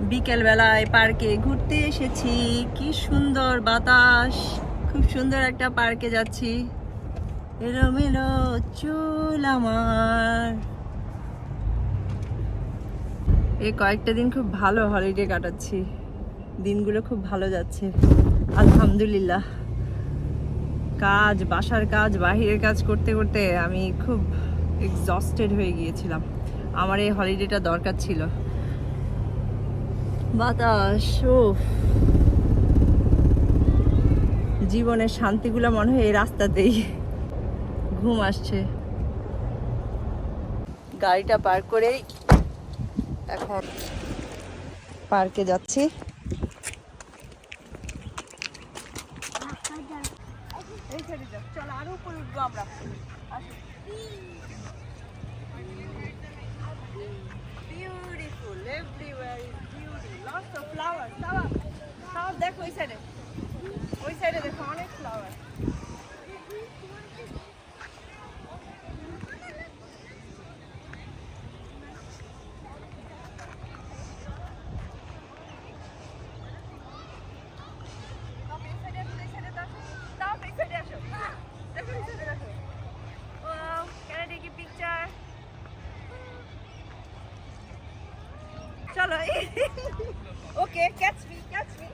বিকেল বেলায় পার্কে ঘুরতে এসেছি। কি সুন্দর বাতাস। খুব সুন্দর একটা পার্কে যাচ্ছি। এলোমেলো চুল আমার। এই কয়েকটা দিন খুব ভালো হলিডে কাটাচ্ছি। দিনগুলো খুব ভালো যাচ্ছে। আলহামদুলিল্লাহ। কাজ, বাসার কাজ, বাহিরের কাজ করতে করতে আমি খুব এক্সস্টেড হয়ে গিয়েছিলাম। আমার এই হলিডেটা দরকার ছিল। বাতাস। জীবনের শান্তিগুলো মনে হয় এই রাস্তাতেই ঘুম আসছে। গাড়িটা পার করেই এখন পার্কে যাচ্ছি এই সাইডে যাও চলো আরও উপরে উঠবো আমরা আসো beautiful everywhere is beauty lots of flower Saba Saba দেখো ওই সাইডে ওই সাইডে দেখো অনেক ফ্লাওয়ার? চলো okay catch me catch me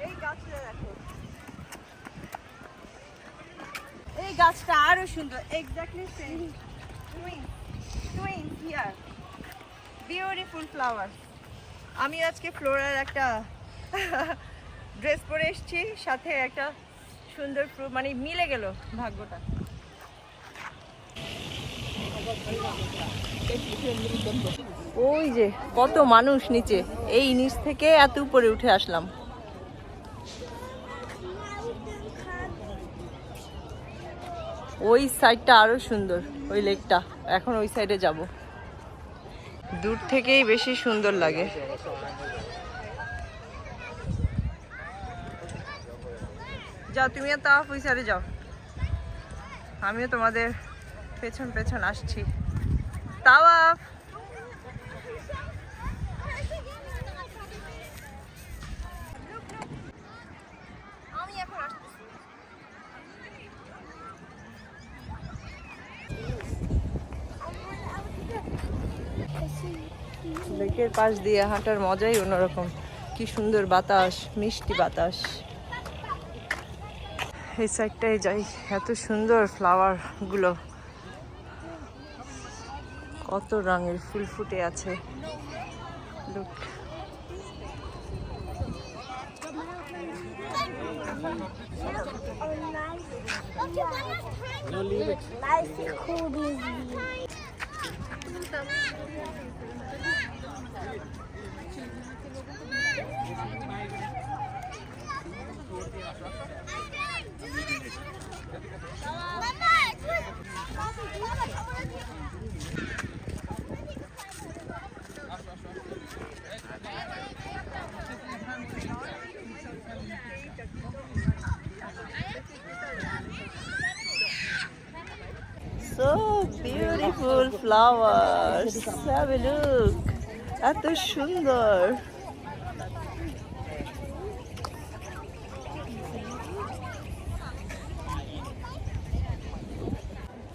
এই গাছটা দেখো এই গাছটা আরও সুন্দর। Exactly same twin twin here beautiful flower আমি আজকে ফ্লোরার একটা ড্রেস পরে এসেছি, সাথে একটা সুন্দর মানে মিলে গেল ভাগ্যটা। ওই যে, কত মানুষ নিচে। এই নিচ থেকে এত উপরে উঠে আসলাম। ওই সাইডটা আরও সুন্দর, ওই লেকটা এখন ওই সাইডে যাব। দূর থেকেই বেশি সুন্দর লাগে। যাও, তুমিও তাও ওই সাইডে যাও। আমিও তোমাদের পেছন পেছন আসছি তাওয়াফ লেকের পাশ দিয়ে হাঁটার মজাই অন্যরকম। কি সুন্দর বাতাস, মিষ্টি বাতাস। এই সাইডটায় যাই, এত সুন্দর ফ্লাওয়ারগুলো কত রঙের ফুল ফুটে আছে. Nice So beautiful flowers. Have a look. এত সুন্দর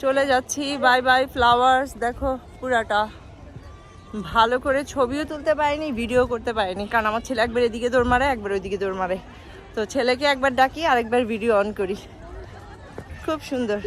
চলে যাচ্ছি। বাই বাই ফ্লাওয়ার্স দেখো, পুরাটা। ভালো করে ছবিও তুলতে পারিনি ভিডিও করতে পারিনি। কারণ আমার ছেলে একবার এদিকে দৌড় মারে, একবার ওইদিকে দৌড় মারে। তো ছেলেকে একবার ডাকি, আরেকবার ভিডিও অন করি। খুব সুন্দর।